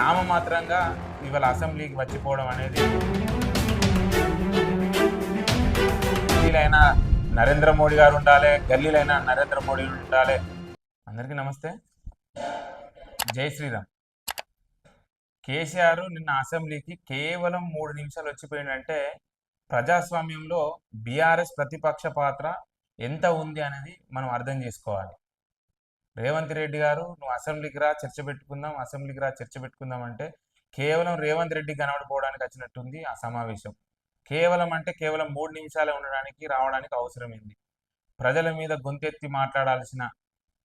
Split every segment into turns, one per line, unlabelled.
నామమాత్రంగా ఇవాళ అసెంబ్లీకి వచ్చిపోవడం అనేది గల్లీలైనా నరేంద్ర మోడీ గారు ఉండాలి గల్లీలైనా నరేంద్ర మోడీ ఉండాలి. అందరికీ నమస్తే. జై శ్రీరామ్. కేసీఆర్ నిన్న అసెంబ్లీకి కేవలం మూడు నిమిషాలు వచ్చిపోయిందంటే ప్రజాస్వామ్యంలో బీఆర్ఎస్ ప్రతిపక్ష పాత్ర ఎంత ఉంది అనేది మనం అర్థం చేసుకోవాలి. రేవంత్ రెడ్డి గారు నువ్వు అసెంబ్లీకి రా చర్చ పెట్టుకుందాం అసెంబ్లీకి రా చర్చ పెట్టుకుందాం అంటే కేవలం రేవంత్ రెడ్డి కనబడిపోవడానికి వచ్చినట్టుంది ఆ సమావేశం. కేవలం అంటే కేవలం మూడు నిమిషాలే ఉండడానికి రావడానికి అవసరమైంది. ప్రజల మీద గొంతెత్తి మాట్లాడాల్సిన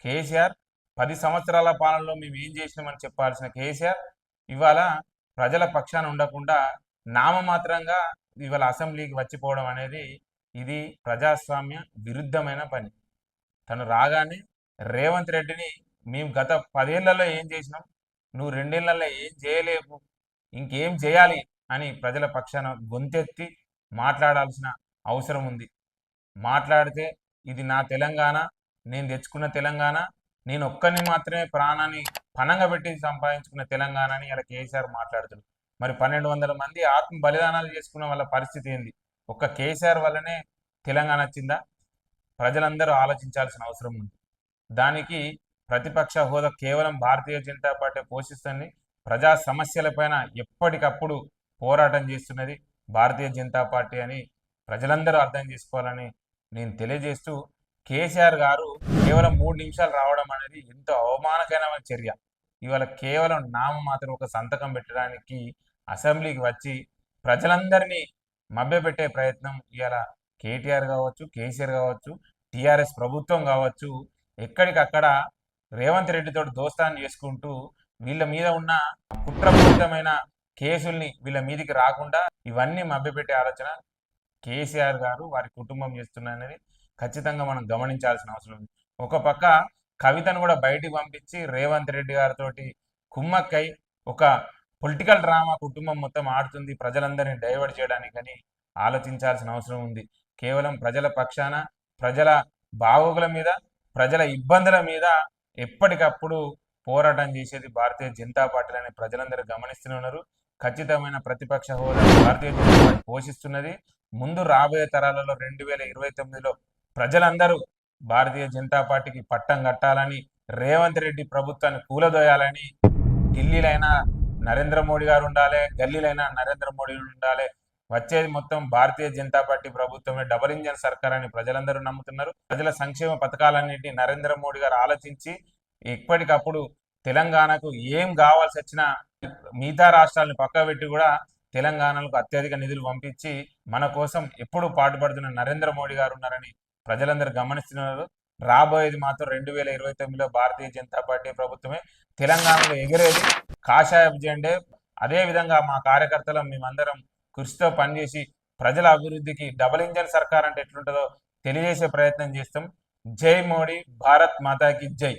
కేసీఆర్ పది సంవత్సరాల పాలనలో మేము ఏం చేసినామని చెప్పాల్సిన కేసీఆర్ ఇవాళ ప్రజల పక్షాన ఉండకుండా నామమాత్రంగా ఇవాళ అసెంబ్లీకి వచ్చిపోవడం అనేది ఇది ప్రజాస్వామ్య విరుద్ధమైన పని. తను రాగానే రేవంత్ రెడ్డిని మేము గత పదేళ్ళలో ఏం చేసినాం? నువ్వు రెండేళ్ళలో ఏం చేయలేవు. ఇంకేం చేయాలి? అని ప్రజల పక్షాన గొంతెత్తి మాట్లాడాల్సిన అవసరం ఉంది. మాట్లాడితే ఇది నా తెలంగాణ నేను తెచ్చుకున్న తెలంగాణ నేను ఒక్కరిని మాత్రమే ప్రాణాన్ని పనంగా పెట్టి సంపాదించుకున్న తెలంగాణ అని ఇలా కేసీఆర్ మాట్లాడుతున్నాడు. మరి పన్నెండు వందల మంది ఆత్మ బలిదానాలు చేసుకున్న వాళ్ళ పరిస్థితి ఏంది? ఒక్క కేసీఆర్ వల్లనే తెలంగాణ వచ్చిందా ప్రజలందరూ ఆలోచించాల్సిన అవసరం ఉంది. దానికి ప్రతిపక్ష హోదా కేవలం భారతీయ జనతా పార్టీ పోషిస్తుంది. ప్రజా సమస్యలపైన ఎప్పటికప్పుడు పోరాటం చేస్తున్నది భారతీయ జనతా పార్టీ అని ప్రజలందరూ అర్థం చేసుకోవాలని నేను తెలియజేస్తూ కేసీఆర్ గారు కేవలం మూడు నిమిషాలు రావడం అనేది ఎంతో అవమానకరమైన చర్య. ఇవాళ కేవలం నామ మాత్రం ఒక సంతకం పెట్టడానికి అసెంబ్లీకి వచ్చి ప్రజలందరినీ మభ్యపెట్టే ప్రయత్నం ఇవాళ కేటీఆర్ కావచ్చు కేసీఆర్ కావచ్చు టీఆర్ఎస్ ప్రభుత్వం కావచ్చు ఎక్కడికక్కడ రేవంత్ రెడ్డితో దోస్తాన్ని చేసుకుంటూ వీళ్ళ మీద ఉన్న కుట్రపూరితమైన కేసుల్ని వీళ్ళ మీదికి రాకుండా ఇవన్నీ మభ్యపెట్టే ఆలోచన కేసీఆర్ గారు వారి కుటుంబం చేస్తున్నది ఖచ్చితంగా మనం గమనించాల్సిన అవసరం ఉంది. ఒక పక్క కవితను కూడా బయటికి పంపించి రేవంత్ రెడ్డి గారితో కుమ్మక్కై ఒక పొలిటికల్ డ్రామా కుటుంబం మొత్తం ఆడుతుంది ప్రజలందరినీ డైవర్ట్ చేయడానికి ఆలోచించాల్సిన అవసరం ఉంది. కేవలం ప్రజల పక్షాన ప్రజల బాగోగుల మీద ప్రజల ఇబ్బందుల మీద ఎప్పటికప్పుడు పోరాటం చేసేది భారతీయ జనతా పార్టీ అని ప్రజలందరూ గమనిస్తూనే ఉన్నారు. ఖచ్చితమైన ప్రతిపక్ష హోదా భారతీయ జనతా పార్టీ పోషిస్తున్నది. ముందు రాబోయే తరాలలో రెండు వేల ఇరవై తొమ్మిదిలో ప్రజలందరూ భారతీయ జనతా పార్టీకి పట్టం కట్టాలని రేవంత్ రెడ్డి ప్రభుత్వాన్ని కూలదోయాలని ఢిల్లీలైనా నరేంద్ర మోడీ గారు ఉండాలి గల్లీలైనా నరేంద్ర మోడీ ఉండాలి వచ్చేది మొత్తం భారతీయ జనతా పార్టీ ప్రభుత్వమే. డబల్ ఇంజన్ సర్కార్ అని ప్రజలందరూ నమ్ముతున్నారు. ప్రజల సంక్షేమ పథకాలన్నింటినీ నరేంద్ర మోడీ గారు ఆలోచించి ఎప్పటికప్పుడు తెలంగాణకు ఏం కావాల్సి వచ్చినా మిగతా రాష్ట్రాలను పక్కబెట్టి కూడా తెలంగాణకు అత్యధిక నిధులు పంపించి మన కోసం ఎప్పుడు పాటుపడుతున్న నరేంద్ర మోడీ గారు ఉన్నారని ప్రజలందరూ గమనిస్తున్నారు. రాబోయేది మాత్రం రెండు వేల ఇరవై తొమ్మిదిలో భారతీయ జనతా పార్టీ ప్రభుత్వమే. తెలంగాణలో ఎగిరేది కాషాయ జెండే. అదే విధంగా మా కార్యకర్తలు మేమందరం కృషితో పనిచేసి ప్రజల అభివృద్ధికి డబుల్ ఇంజన్ సర్కార్ అంటే ఎట్లుంటుందో తెలియజేసే ప్రయత్నం చేస్తాం. జై మోడీ భారత్ మాతాకి జై.